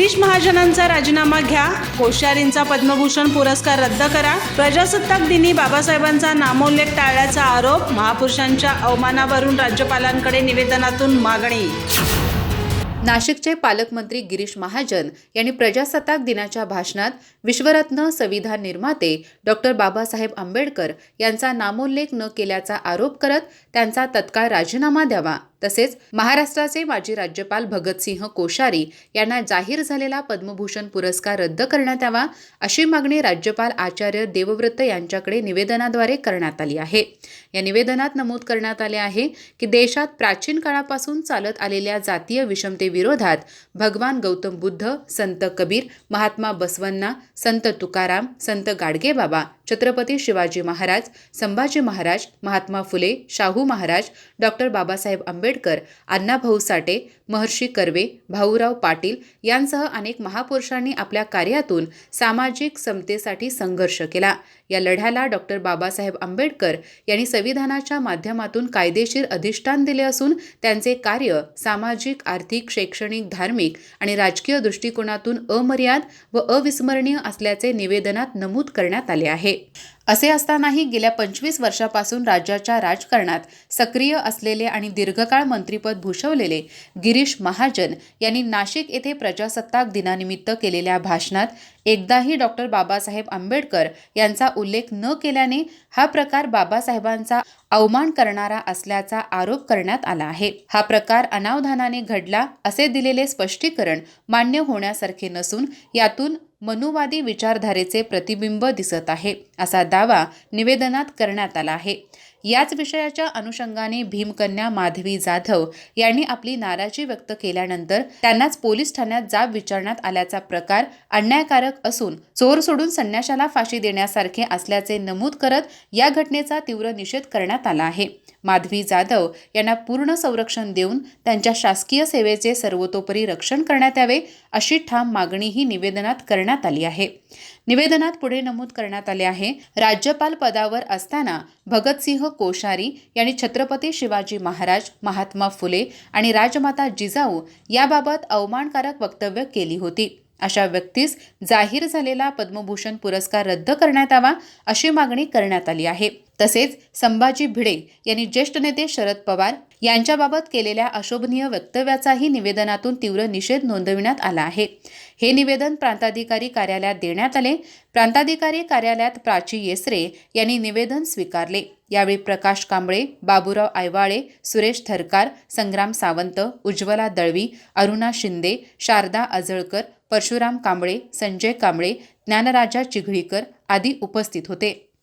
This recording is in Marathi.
गिरीश महाजनांचा राजीनामा घ्या. कोश्यारींचा पद्मभूषण पुरस्कार रद्द करा. प्रजासत्ताक दिनी बाबासाहेबांचा नामोल्लेख टाळल्याचा आरोप महापुरुषांच्या अवमानावरून राज्यपालांकडे निवेदनातून मागणी. नाशिकचे पालकमंत्री गिरीश महाजन यांनी प्रजासत्ताक दिनाच्या भाषणात विश्वरत्न संविधान निर्माते डॉक्टर बाबासाहेब आंबेडकर यांचा नामोल्लेख न केल्याचा आरोप करत त्यांचा तत्काळ राजीनामा द्यावा. तसेच महाराष्ट्राचे माजी राज्यपाल भगतसिंह कोश्यारी यांना जाहीर झालेला पद्मभूषण पुरस्कार रद्द करण्यात यावा अशी मागणी राज्यपाल आचार्य देवव्रत यांच्याकडे निवेदनाद्वारे करण्यात आली आहे. या निवेदनात नमूद करण्यात आले आहे की देशात प्राचीन काळापासून चालत आलेल्या जातीय विषमतेविरोधात भगवान गौतम बुद्ध संत कबीर महात्मा बसवन्ना संत तुकाराम संत गाडगेबाबा छत्रपती शिवाजी महाराज संभाजी महाराज महात्मा फुले शाहू महाराज डॉक्टर बाबासाहेब आंबेडकर अण्णाभाऊ साठे महर्षी कर्वे भाऊराव पाटील यांसह अनेक महापुरुषांनी आपल्या कार्यातून सामाजिक समतेसाठी संघर्ष केला. या लढ्याला डॉक्टर बाबासाहेब आंबेडकर यांनी संविधानाच्या माध्यमातून कायदेशीर अधिष्ठान दिले असून त्यांचे कार्य सामाजिक आर्थिक शैक्षणिक धार्मिक आणि राजकीय दृष्टिकोनातून अमर्याद व अविस्मरणीय असल्याचे निवेदनात नमूद करण्यात आले आहे. असे असतानाही गेल्या पंचवीस वर्षापासून राज्याच्या राजकारणात सक्रिय असलेले आणि दीर्घकाळ मंत्रिपद भूषवलेले गिरीश महाजन यांनी नाशिक येथे प्रजासत्ताक दिनानिमित्त केलेल्या भाषणात एकदाही डॉक्टर बाबासाहेब आंबेडकर यांचा उल्लेख न केल्याने हा प्रकार बाबासाहेबांचा अवमान करणारा असल्याचा आरोप करण्यात आला आहे. हा प्रकार अनावधानाने घडला असे दिलेले स्पष्टीकरण मान्य होण्यासारखे नसून यातून मनुवादी विचारधारेचे प्रतिबिंब दिसत आहे असा दावा निवेदनात करण्यात आला आहे. याच विषयाच्या अनुषंगाने भीमकन्या माधवी जाधव यांनी आपली नाराजी व्यक्त केल्यानंतर त्यांनाच पोलीस ठाण्यात जाब विचारण्यात आल्याचा प्रकार अन्यायकारक असून चोर सोडून संन्याशाला फाशी देण्यासारखे असल्याचे नमूद करत या घटनेचा तीव्र निषेध करण्यात आला आहे. माधवी जाधव यांना पूर्ण संरक्षण देऊन त्यांच्या शासकीय सेवेचे सर्वतोपरी रक्षण करण्यात यावे अशी ठाम मागणीही निवेदनात करण्यात आली आहे. निवेदनात पुढे नमूद करण्यात आले आहे. राज्यपाल पदावर असताना भगतसिंह कोश्यारी यांनी छत्रपती शिवाजी महाराज महात्मा फुले आणि राजमाता जिजाऊ याबाबत अवमानकारक वक्तव्य केली होती. अशा व्यक्तीस जाहीर झालेला पद्मभूषण पुरस्कार रद्द करण्यात यावा अशी मागणी करण्यात आली आहे. तसेच संभाजी भिडे यांनी ज्येष्ठ नेते शरद पवार यांच्याबाबत केलेल्या अशोभनीय वक्तव्याचाही निवेदनातून तीव्र निषेध नोंदविण्यात आला आहे. हे निवेदन प्रांताधिकारी कार्यालयात देण्यात आले. प्रांताधिकारी कार्यालयात प्राची येसरे यांनी निवेदन स्वीकारले. यावेळी प्रकाश कांबळे बाबूराव आयवाळे सुरेश थरकार संग्राम सावंत उज्ज्वला दळवी अरुणा शिंदे शारदा अजळकर परशुराम कांबळे संजय कांबळे ज्ञानराजा चिघळीकर आदी उपस्थित होते.